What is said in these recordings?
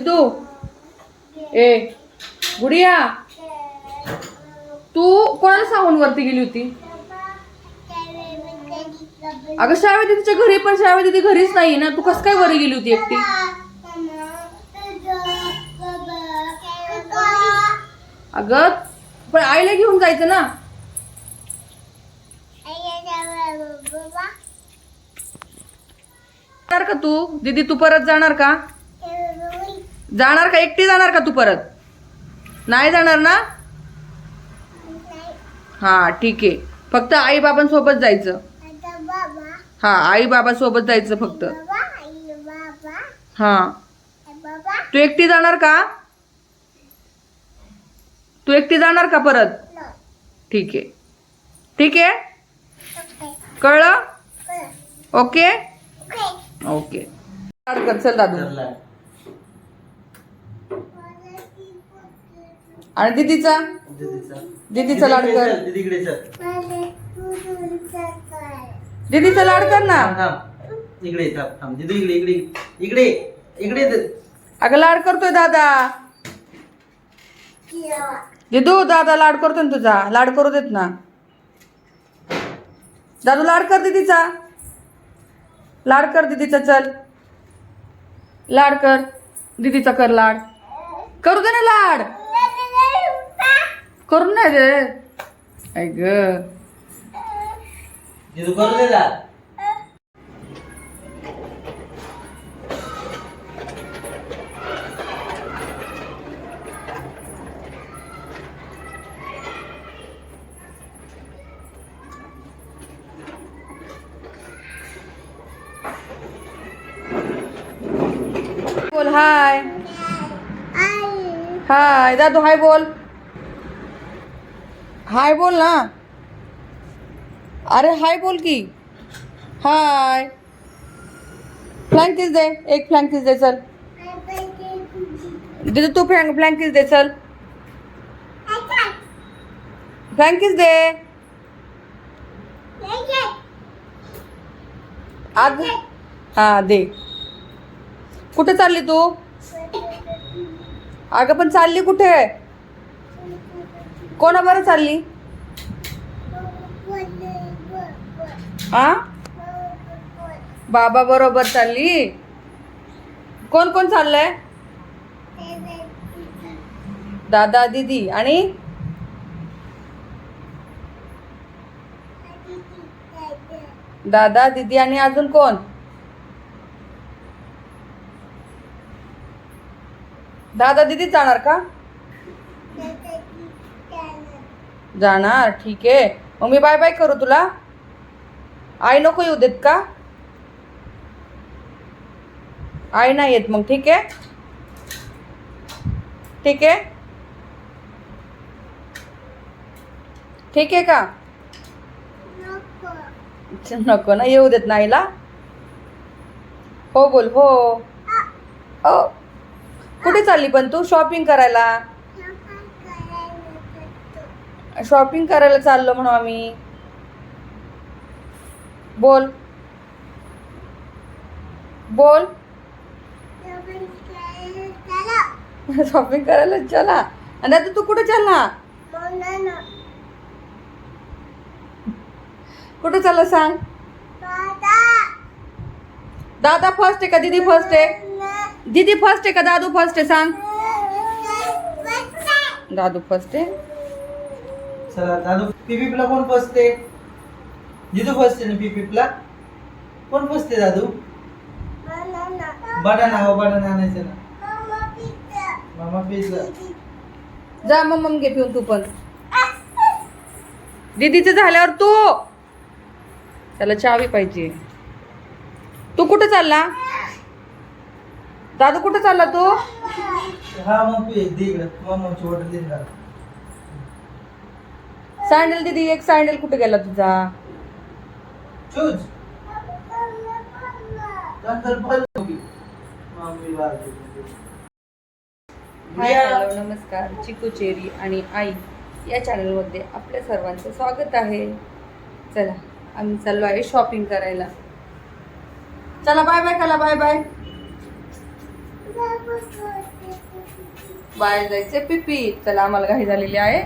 सिद्धू ए गुडिया. तू कोणाला सांगून वरती गेली होती? अगं शाळा तिच्या घरी पण शाळा दिदी घरीच नाही ना. तू कस काय वरी गेली होती एकटी? अगं पण आईला घेऊन जायचं ना. का तू? दीदी तू परत जाणार का? जाणार का? एकटी जाणार का तू परत? नाही जाणार ना? हा ठीक आहे. फक्त आई बाबांसोबत जायचं. हा आई बाबा सोबत जायचं फक्त. हा. तू एकटी जाणार का? तू एकटी जाणार का परत? ठीक आहे. ठीक आहे? कळलं? ओके? ओके. चल दादू. आणि दीदीचा? दीदीचा. लाड कर दीदीचा लाड कर ना इकडे इकडे इकडे इकडे. अगं लाड करतोय दादा. दिदू दादा लाड करतोय ना तुझा. लाड करू देत ना. दादू लाड कर दीदीचा. लाड कर दीदीचा चल. लाड कर. दीदीचा कर लाड. करू दे ना लाड. करून नाही दे ऐक दीदू करू दे ना बोल हाय. हाय दादू हाय बोल. हाय बोल ना. अरे हाय बोल की. हाय. फ्लँकीस दे. एक फ्लँकीस दे चल. दीदी तू फ्लँक फ्लँकीस दे चल. फ्लँकीस दे. आज हा दे. कुठे चालली तू? अगं पण चालली कुठे? कोणा बरं चालली? आ? बाबा बरोबर चालली? कोण कोण चाललंय? दादा दीदी आणि? दादा दीदी आणि अजून कोण? दादा दीदी जाणार का? जाणार ठीक आहे. मग मी बाय बाय करू तुला. आई नको येऊ देत का? आई नाही येत मग ठीक आहे? ठीक आहे? ठीक आहे का? नको. ना येऊ देत नाहीला हो बोल हो. ओ. कुठे चालली पण तू? शॉपिंग करायला? शॉपिंग करायला चाललो म्हणून आम्ही. बोल. बोल. शॉपिंग करायला चला. आणि आता तू कुठे चालला? कुठे चालला सांग? दादा फर्स्ट आहे का? दीदी फर्स्ट आहे. दीदी फर्स्ट आहे का? दादू फर्स्ट आहे सांग. दादू फर्स्ट आहे. चला दादू पीपीपला कोण फसते? जिजू फसते ना पीपीपला कोण फसते दादू? बटाणा हो बटाणा आणायचं ना. मामा पिझ्झा जा मग मग घे पिऊन तू पण. दीदीचं झाल्यावर तू. त्याला चावी पाहिजे. तू कुठे चालला? दादू कुठे चालला तू? हा मग दे इकडं. मामाची ऑर्डर दे सँडल दीदी एक सँडल कुठे गेला तुझा? हाय हॅलो नमस्कार. चिकू चेरी आणि आई या चॅनलमध्ये आपल्या सर्वांचं स्वागत आहे. चला आम्ही चाललो आहे शॉपिंग करायला. चला बाय बाय कला बाय बाय बाहेर जायचे पिपी. चला आम्हाला घाई झालेली आहे.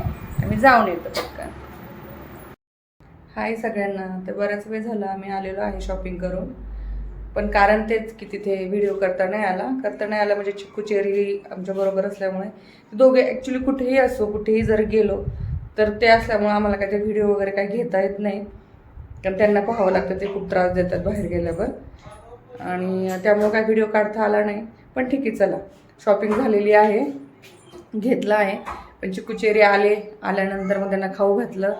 आम्ही जाऊन येतो पटकन. हाय सगळ्यांना तर बराच वेळ झाला आम्ही आलेलो आहे शॉपिंग करून. पण कारण तेच की तिथे व्हिडिओ करता नाही आला. करता नाही आला म्हणजे चिक्कू चेरी आमच्याबरोबर असल्यामुळे. दोघे ॲक्च्युली कुठेही असो कुठेही जर गेलो तर ते असल्यामुळे आम्हाला काही ते व्हिडिओ वगैरे काही घेता येत नाही. कारण त्यांना पाहावं लागतं ते खूप त्रास देतात बाहेर गेल्यावर. आणि त्यामुळं काय व्हिडिओ काढता आला नाही. पण ठीक आहे चला. शॉपिंग झालेली आहे. घेतलं आहे. पण चिकूचेरी आले आल्यानंतर मग त्यांना खाऊ घातलं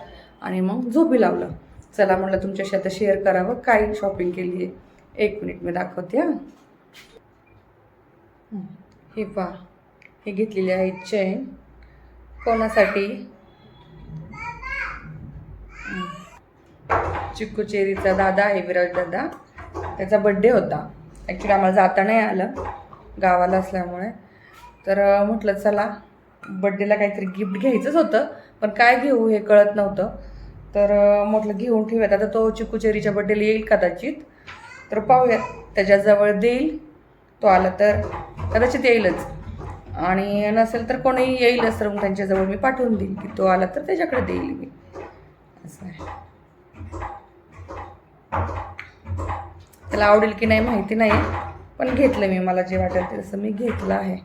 आणि मग झोपी लावलं. चला म्हटलं तुमच्याशी आता शेअर करावं काय शॉपिंग केली आहे? एक मिनिट मी दाखवते हां. हे पहा हे घेतलेली आहे चैन. कोणासाठी? चिक्कू चेरीचा दादा आहे विराज दादा. त्याचा बड्डे होता. ॲक्च्युली आम्हाला जाता नाही आलं गावाला असल्यामुळे. तर म्हटलं चला बड्डेला काहीतरी गिफ्ट घ्यायचंच होतं पण काय घेऊ हे कळत नव्हतं. तर म्हटलं घेऊन ठेवूयात. आता तो चिक्कू चेरीच्या बड्डेला येईल कदाचित. तर पाहूयात त्याच्याजवळ देईल. तो आला तर कदाचित येईलच. आणि नसेल तर कोणी येईलच तर मग त्यांच्याजवळ मी पाठवून देईल की तो आला तर त्याच्याकडे देईल मी. असं आहे. त्याला आवडेल की नाही माहिती नाही पण घेतलं मी. मला जे वाटेल ते तसं मी घेतलं आहे.